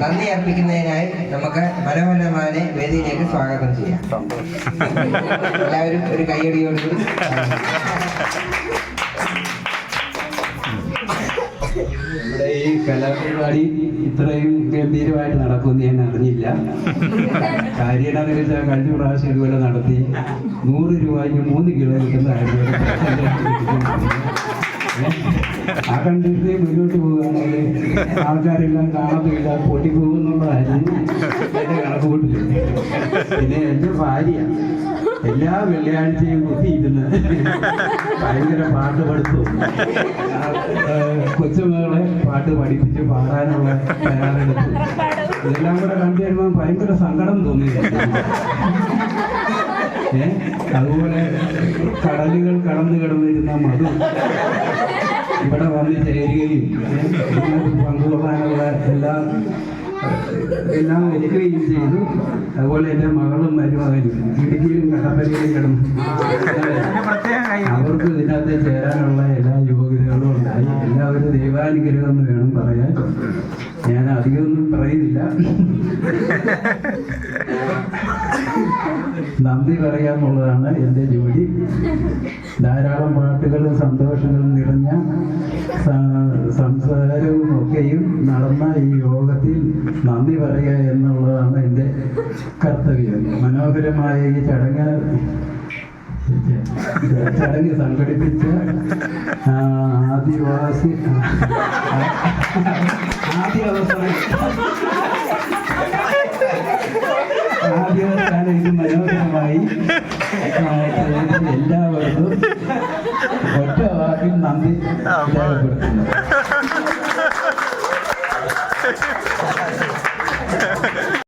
നന്ദി അർപ്പിക്കുന്നതിനായി നമുക്ക് മനോഹരമാനെ വേദിയിലേക്ക് സ്വാഗതം ചെയ്യാം. എല്ലാവരും ഒരു കൈയടിയോടുകൂടി നമ്മുടെ ഈ കലാപരിപാടി ഇത്രയും ഗംഭീരമായിട്ട് നടക്കുമെന്ന് ഞാൻ അറിഞ്ഞില്ല. കാര്യം എന്താണെന്ന് വെച്ചാൽ കഴിഞ്ഞ പ്രാവശ്യം ഇതുപോലെ നടത്തി. നൂറ് രൂപയ്ക്ക് മൂന്ന് കിലോ കിട്ടുന്നതായിരുന്നു ആ കണ്ടിട്ട് മുന്നോട്ട് പോകുകയാണെങ്കിൽ ആൾക്കാരെല്ലാം കാണത്തില്ല പൊട്ടിപ്പോകുന്നുള്ളതായിരുന്നു. എന്റെ കണക്ക് കൂട്ടില്ല. പിന്നെ എന്റെ ഭാര്യ എല്ലാ വെള്ളിയാഴ്ചയും കുത്തിയിരുന്ന് ഭയങ്കര പാട്ട് പഠിത്തു കൊച്ചുമകളെ പാട്ട് പഠിപ്പിച്ച് പാടാനുള്ള തയ്യാറെടുത്തു ഇതെല്ലാം കൂടെ കണ്ടു കഴിയുമ്പോൾ ഭയങ്കര സങ്കടം തോന്നി ഏ അതുപോലെ കടലുകൾ കടന്നു കിടന്നിരുന്ന മധു ഇവിടെ വന്ന് ചേരുകയും പങ്കുകൊള്ളാനുള്ള എല്ലാ എല്ലാം വരികയും ചെയ്തു. അതുപോലെ എന്റെ മകളും മരുമകനും ഇടുക്കിയിലും കടപ്പരയിലും കിടന്നു. എല്ലാവരും ദൈവാനുഗ്രഹം എന്ന് വേണം പറയാൻ. ഞാൻ അധികമൊന്നും പറയുന്നില്ല. നന്ദി പറയാന്നുള്ളതാണ് എന്റെ ജോലി. ധാരാളം പാട്ടുകളും സന്തോഷങ്ങളും നിറഞ്ഞ സംസാരവും ഒക്കെയും നടന്ന ഈ യോഗത്തിൽ നന്ദി പറയുക എന്നുള്ളതാണ് എന്റെ കർത്തവ്യം. മനോഹരമായ ഈ ചടങ്ങ് ചടങ്ങ് സംഘടിപ്പിച്ച ആദിവാസി ആദ്യാവസാനം ഇത് മനോഹരമായി എല്ലാവർക്കും ഒറ്റ വാക്കിൽ നന്ദി രേഖപ്പെടുത്തുന്നു.